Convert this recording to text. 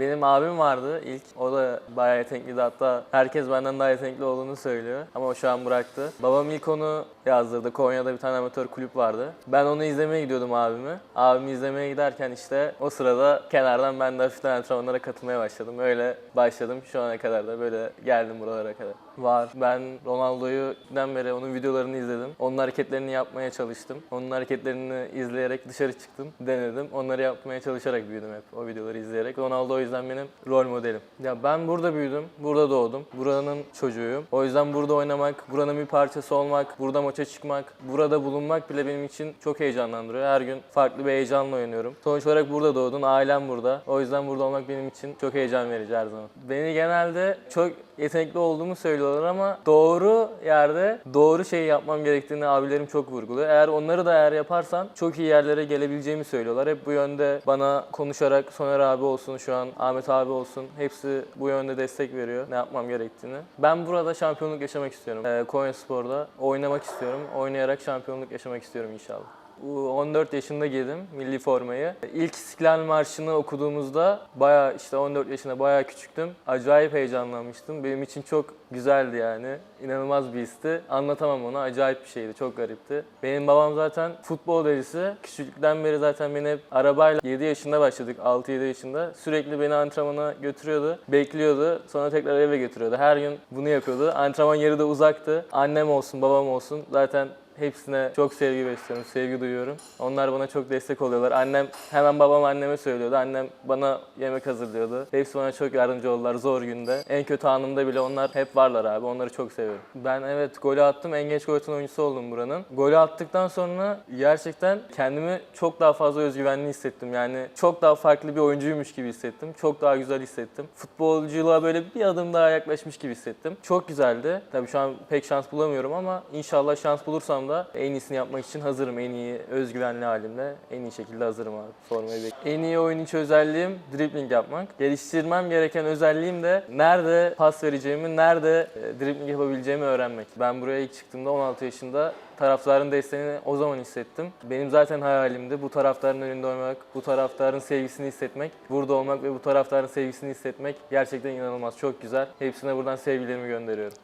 Benim abim vardı ilk. O da bayağı yetenekliydi hatta herkes benden daha yetenekli olduğunu söylüyor. Ama o şu an bıraktı. Babam ilk onu yazdırdı. Konya'da bir tane amatör kulüp vardı. Ben onu izlemeye gidiyordum abimi. Abimi izlemeye giderken işte o sırada kenardan ben de hafiften antrenmanlara katılmaya başladım. Öyle başladım. Şu ana kadar da böyle geldim buralara kadar. Var. Ben Ronaldo'yu den beri onun videolarını izledim. Onun hareketlerini yapmaya çalıştım. Onun hareketlerini izleyerek dışarı çıktım. Denedim. Onları yapmaya çalışarak büyüdüm hep. O videoları izleyerek. Ronaldo yüzden benim rol modelim. Ya ben burada büyüdüm. Burada doğdum. Buranın çocuğuyum. O yüzden burada oynamak, buranın bir parçası olmak, burada maça çıkmak, burada bulunmak bile benim için çok heyecanlandırıyor. Her gün farklı bir heyecanla oynuyorum. Sonuç olarak burada doğdun, ailem burada. O yüzden burada olmak benim için çok heyecan verici her zaman. Beni genelde çok yetenekli olduğumu söylüyorlar ama doğru yerde doğru şeyi yapmam gerektiğini abilerim çok vurguluyor. Eğer onları da eğer yaparsan çok iyi yerlere gelebileceğimi söylüyorlar. Hep bu yönde bana konuşarak Soner abi olsun şu an Ahmet abi olsun hepsi bu yönde destek veriyor ne yapmam gerektiğini. Ben burada şampiyonluk yaşamak istiyorum. Ee, Konya Spor'da oynamak istiyorum. Oynayarak şampiyonluk yaşamak istiyorum inşallah. Bu 14 yaşında giydim milli formayı. İlk İstiklal Marşı'nı okuduğumuzda bayağı işte 14 yaşında bayağı küçüktüm. Acayip heyecanlanmıştım. Benim için çok güzeldi yani. İnanılmaz bir histi. Anlatamam onu. Acayip bir şeydi. Çok garipti. Benim babam zaten futbol delisi. Küçüklükten beri zaten beni hep arabayla 7 yaşında başladık. 6-7 yaşında. Sürekli beni antrenmana götürüyordu. Bekliyordu. Sonra tekrar eve götürüyordu. Her gün bunu yapıyordu. Antrenman yeri de uzaktı. Annem olsun, babam olsun. Zaten Hepsine çok sevgi besliyorum, sevgi duyuyorum. Onlar bana çok destek oluyorlar. Annem, hemen babam anneme söylüyordu. Annem bana yemek hazırlıyordu. Hepsi bana çok yardımcı oldular zor günde. En kötü anımda bile onlar hep varlar abi. Onları çok seviyorum. Ben evet golü attım. En genç gol atan oyuncusu oldum buranın. Golü attıktan sonra gerçekten kendimi çok daha fazla özgüvenli hissettim. Yani çok daha farklı bir oyuncuymuş gibi hissettim. Çok daha güzel hissettim. Futbolculuğa böyle bir adım daha yaklaşmış gibi hissettim. Çok güzeldi. Tabii şu an pek şans bulamıyorum ama inşallah şans bulursam da en iyisini yapmak için hazırım. En iyi özgüvenli halimle en iyi şekilde hazırım abi. Formayı bekliyorum. En iyi oyun içi özelliğim dribbling yapmak. Geliştirmem gereken özelliğim de nerede pas vereceğimi, nerede e, dribbling yapabileceğimi öğrenmek. Ben buraya ilk çıktığımda 16 yaşında taraftarın desteğini o zaman hissettim. Benim zaten hayalimdi bu taraftarın önünde oynamak, bu taraftarın sevgisini hissetmek, burada olmak ve bu taraftarın sevgisini hissetmek gerçekten inanılmaz, çok güzel. Hepsine buradan sevgilerimi gönderiyorum.